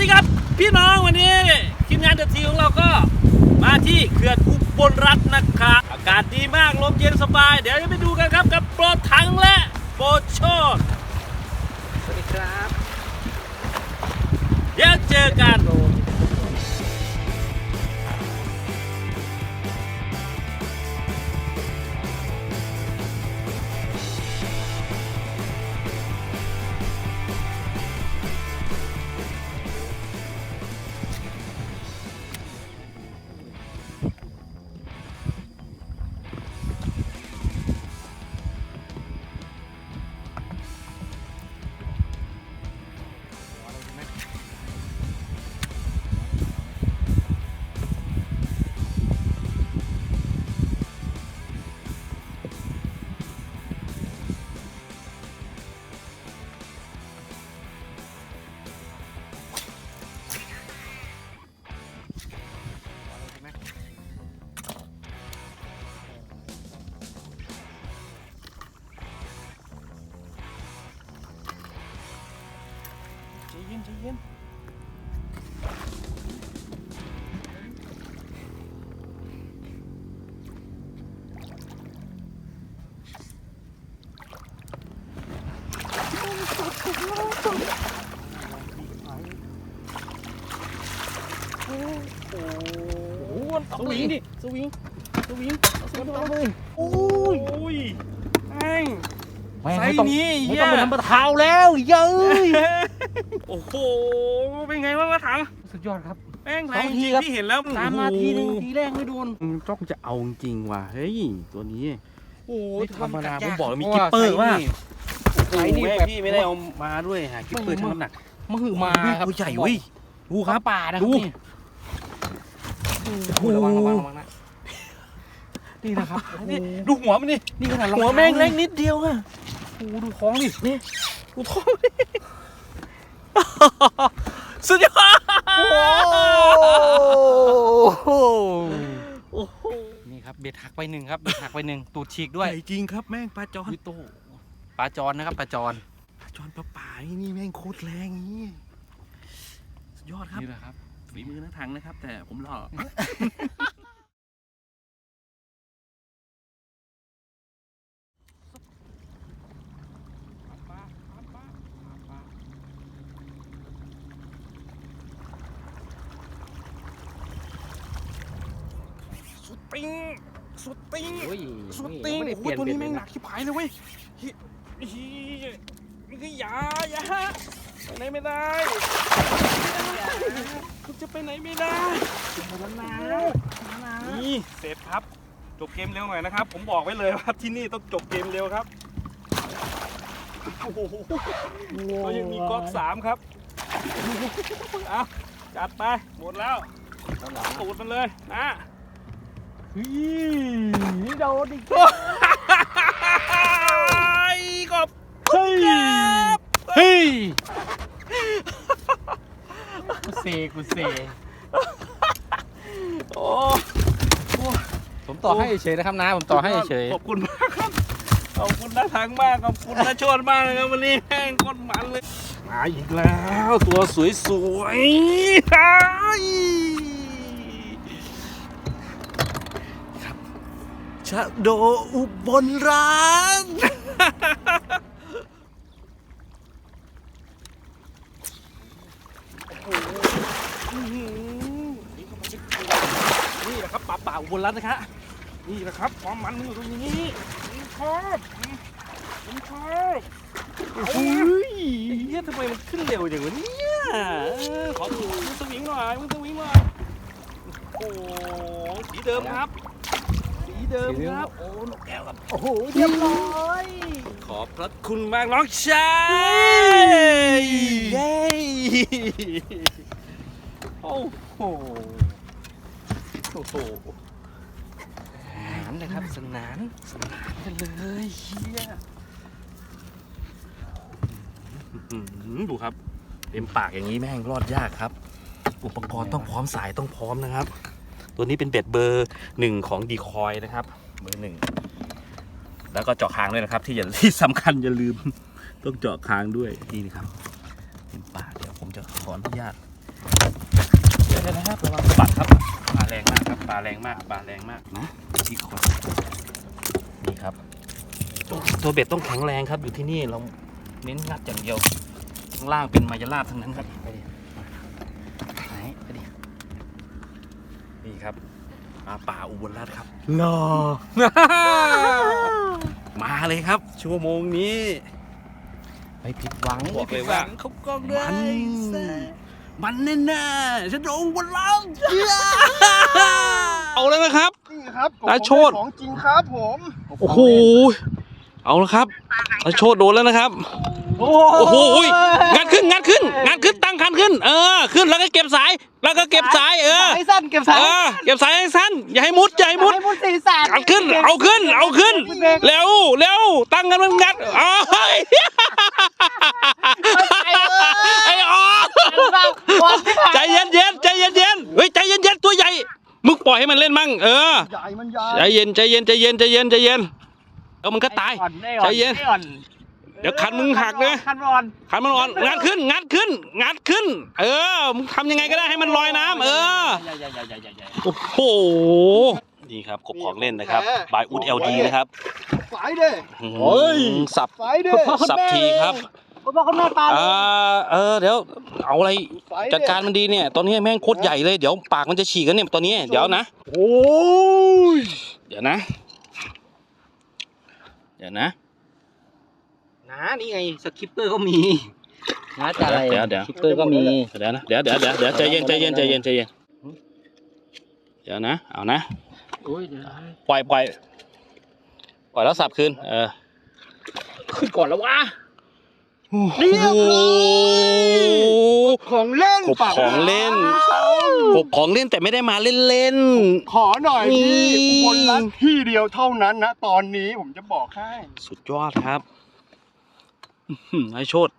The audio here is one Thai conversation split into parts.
ดีครับ พี่น้องวันนี้ทีมงานเดอะทีของเราก็มาที่เขื่อนอุบลรัตน์นะครับ อากาศดีมากลมเย็นสบาย เดี๋ยวจะไปดูกันครับกับโปรถังและโปรโชดสวัสดีครับ เดี๋ยวเจอกัน ใจเย็นใจเย็นโอ้โหสวิงดิสวิงสวิงสวิงตัวเลยโอ้ยโอ้ยแม่งไม่ไซไม่ส์ต้องนี้ไม่เหี้ยต้องไปทำประเท้าแล้วเย้ย โอ้โห เป็นไงบ้างวะถังสุดยอดครับ แม่งแรสองงทีจริงครับ ที่เห็นแล้วตามมาทีหนึงทีแรกไม่โดน อืมจ้องจะเอาจริงว่ะ เฮ้ย ตัวนี้ โอ้ไม่ธรรมดาผมบอกแล้วมีเพกิปราะว่าเปอร์ว่าไซส์นี่แม่แบบพี่ไม่ได้เอามาด้วยหากิปเปอร์ไม่ชั่งน้ำหนักมหึมาครับตัวใหญ่เว้ยดูครับป่านะครัดูบนี่โอ้โหระวังระวังระวังนะนี่นะครับโอ้โหนี่ดูหัวมันดินี่ขนาดรองหัวท้าแม่งเล็กนิดเดียวอะโอ้โหดูท้องดินี่ดูท้องดิ สุดยอดโอ้โหโอ้โหนี่ครับเบ็ดหักไปหนึ่งครับเบ็ดหักไปหนึ่งตูดฉีกด้วยใหญ่จริงครับแม่งปลาจอนวิโตปลาจอนนะครับปลาจอนปลาจอนปลาป่านี่แม่งโคตรแรงนี่สุดยอดครับนี่แหละครับฝีมือนักถังนะครับ แต่ผมหล่อสุ ดติงสุดติงโอ้ยสุดติงไม่ได้โอ้เปลี่ยนโหตัวนี้เบ็แม่ดงเลยหนันะกชิบหายเลยเว้ยเฮ้ยเฮ้ยนี่อย่าอย่าไปไหนไม่ได้คุณจะไปไหนไม่ได้นี่เสร็จครับจบเกมเร็วหน่อยนะครับ ผมบอกไว้เลยว่าที่นี่ต้องจบเกมเร็วครับโอ้โหก็ยังมีก๊อกสามครับเอาจัดไปหมดแล้วตูดมันเลยนะ นี่โดนอีกโอ้ยกบเฮ้ยเฮ้ยกูเซกูเซโอ้ผมต่อให้เฉยนะครับนะผมต่อให้เฉยขอบคุณมากครับขอบคุณน้าทางมากขอบคุณน้าโชดมากเลยครับวันนี้แห้งก้นมันเลยมาอีกแล้วตัวสวยสวยๆ ชะโดอุบลร้านนี่แหละครับป่าป่าอุบลรัตน์นะคะนี่แหละครับความมันมันอยู่ตรงนี้ผมชอบผมชอบโอ้ยไอ้เหี้ยทำไมมันขึ้นเร็วอย่างวะเนี่ยเออขอดูมือสวิงหน่อยมือสวิงหน่อยโอ้โหสีเดิมครับ เดิมครับ โอ้นกแก้วครับ โอ้โหเรียบร้อย ขอบพระคุณมากน้องชายเย้โอ้โหโอ้โหสนานเลยครับสนานสนานกันเลยเฮียอื้อหือดูครับเต็มปากอย่างนี้แม่งรอดยากครับ อุปกรณ์ต้องพร้อมสายต้องพร้อมนะครับ ตัวนี้เป็นเบ็ดเบอร์หนึ่งของดีคอยนะครับ เบอร์หนึ่งแล้วก็เจาะคางด้วยนะครับ ที่อย่าที่สำคัญอย่าลืม ต้องเจาะคางด้วยนี่นะครับเต็มปาเดี๋ยวผมจะขออนุญาตได้นะครับระวังสะบัดครับปลาแรงมากครับปลาแรงมากปลาแรงมากนะที่คอนนี่ครับ ตัวเบ็ดต้องแข็งแรงครับอยู่ที่นี่เราเน้นงัดอย่างเดียวข้างล่างเป็นมายาลาบทั้งนั้นครับไปดิไหนไปดินี่ครับ ปลาป่าอุบลราชครับรอ มาเลยครับ ชั่วโมงนี้ไม่ผิดหวังบอกเลยว่าเขากล้องด้วยมันแน่ๆฉันโดนวันล้างเอาแล้วนะครับนี่ครับอาโชดของจริงครับผม โอ้โห เอาละครับอาโชดโดนแล้วนะครับ โอ้โหงัดขึ้นงัดขึ้นงัดขึ้นตั้งคันขึ้น เออ ขึ้นแล้วก็เก็บสาย แล้วก็เก็บสายเออสายสั้นเก็บสายเออเก็บสายให้สั้นอย่าให้มุดอย่าให้มุดให้มุดสีสันเอาขึ้น เอาขึ้น เอาขึ้นเร็วเร็วตั้งกันมันงัดเอาเฮ้ยไอ้อ๋อใจเย็นเย็นๆใจเย็นเย็นๆเฮ้ยใจเย็นเย็นๆตัวใหญ่มึงปล่อยให้มันเล่นมั่งเออใหญ่มันใหญ่ใจเย็นใจเย็นใจเย็นใจเย็นใจเย็นเออมันก็ตายใจเย็น เดี๋ยวคันมึงหักเลยคันร้อนขันมันอ่อนงัดขึ้นงัดขึ้นงัดขึ้น เออมึงทำยังไงก็ได้ให้มันลอยน้ำเออโอ้โหนี่ครับกบของเล่นนะครับบายอุดเอลดีนะครับสายเด้เฮ้ยสับสายเด้สับทีครับคุณพ่อคุณแม่ปลาอ่าเออเดี๋ยวเอาอะไรสายเด้จัดการมันดีเนี่ย ตอนนี้แม่งโคตรใหญ่เลยเดี๋ยวปากมันจะฉีกกันเนี่ยตอนนี้เดี๋ยวนะโอ้ยเดี๋ยวนะ เดี๋ยวนะ นะนี่ไงสคริปเปอร์ก็มีนะจะอะไรเดี๋ยวเดี๋ยว สคริปเปอร์ก็มีเดี๋ยวนะเดี๋ยวเดี๋ยวเดี๋ยวเดี๋ยวใจเย็นใจเย็นใจเย็นใจเย็นเดี๋ยวนะเอานะโอ้ยเดี๋ยวปล่อยปล่อยปล่อยแล้วสับคืนเออขึ้นก่อนแล้ววะ เรียบร้อย ของเล่นกบของ เล่น กบของเล่นแต่ไม่ได้มาเล่นเล่น ขอหน่อยนี่ พี่อุบลรัตน์ที่เดียวเท่านั้นนะ ตอนนี้ผมจะบอกให้ ๆสุดยอดครับอื้อหือ ไอโชด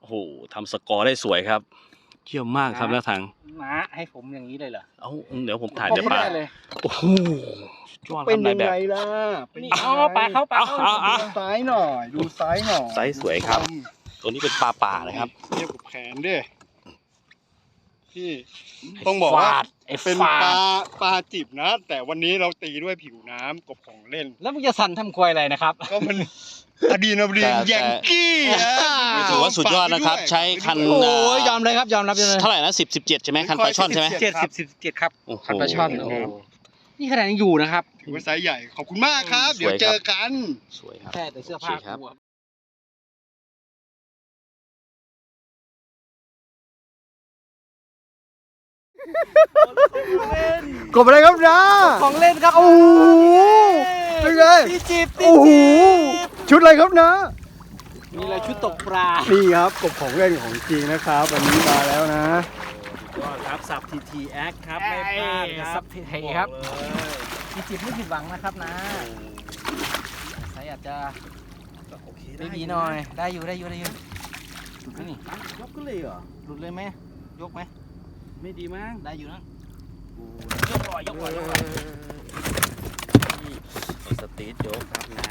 โอ้โหทำสกอร์ได้สวยครับ เยี่ยมมากครับหน้าทางนะให้ผมอย่างนี้เลยเหรอ เอ้าเดี๋ยวผมถ่ายเดี๋ยวปลาเลยโอ้โหสุดยอดคเป็รันบนายยังแบบไงล่ะเป็นนี่ยังไงเอาปลาเข้าปลาเอาเข้าเอาดูซ้ายหน่อย ดูซ้ายหน่อยไซส์สวยครับ ตัวนี้เป็นปลาป่านะครับเทียบกับแขนดิพี่ต้องบอกว่าฟดไอ้เป็นฟาปลาดปลาจิบนะ แต่วันนี้เราตีด้วยผิวน้ำกบของเล่น แล้วมึงจะสั่นทำควยอะไรนะครับ ก็มัน อดีนอดีนแต่ ยังกี้นะถือว่าสุดยอดนะครับ ใช้คันโอ้ยยอมเลยครับยอมรับยอมเลยเท่าไหร่นะสิบสิบเจ็ดใช่ไหมคันปลาช่อนใช่ไหมเจ็ดสิบสิบเจ็ดครับ โอ้โห คันปลาช่อนโอ้โหนี่ขนาดยังอยู่นะครับ ถือว่าไซส์ใหญ่ ขอบคุณมากครับสวยเดี๋ยวครับ เจอกัน สวยครับ แค่แต่เสื้อผ้าโอเคครับ กูอะ กบอะไรครับนะของเล่นครับโอ้โหเป็นไงตีจีบตีโอ้โหจีบชุดอะไรครับนะมีอะไรชุดตกปลานี่ครับกบของเล่นของจริงนะครับวันนี้มาแล้วนะก็ครับสับทีทีแอคครับไม่พลาดครับสับไทยครับตีจีบไม่ผิดหวังนะครับนะสายอาจจะโอเคไม่ดีหน่อยได้อยู่ได้อยู่ได้อยู่หลุดไหมนี่ยกก็เลยเหรอหลุดเลยไหมยกไหม ไม่ดีมั้งได้อยู่นะยกลอยยกลอยยกลอยสตีทโจ๊กครับนะ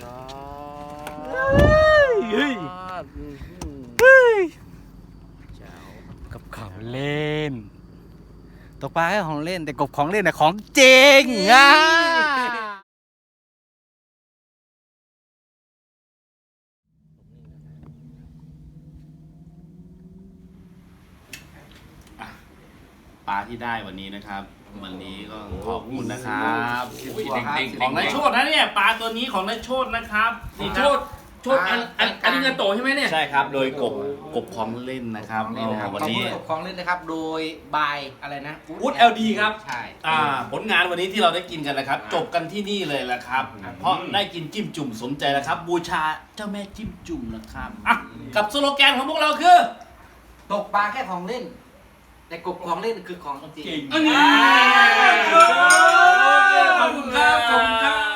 ยอดเฮ้ยเจ้ากับของเล่นตกปลาแค่ของเล่นแต่กบของเล่นน่ะของจริงอะาที่ได้วันนี้นะครับ วันนี้ก็ขอบคุณนะครับอุ้ยเด็กๆ ของนายโชดนะเนี่ยปลาตัวนี้ของนายโชดนะครับนี่โชดโชดอันอันอันนี้เงินโตใช่ไหมเนี่ย ใช่ครับ โดยกบกบของเล่นนะครับอ๋อวันนี้ ขอบคุณของเล่นนะครับ โดยบายอะไรนะวูด LD ครับ ใช่ อ่าผลงานวันนี้ที่เราได้กินกันนะครับ จบกันที่นี่เลยละครับ เพราะได้กินจิ้มจุ่มสมใจแล้วครับ บูชาเจ้าแม่จิ้มจุ่มนะครับอะกับสโลแกนของพวกเราคือ ตกปลาแค่ของเล่น แต่กบของเล่นคือของจริง อันนี้ขอบคุณครับขอบคุณครับ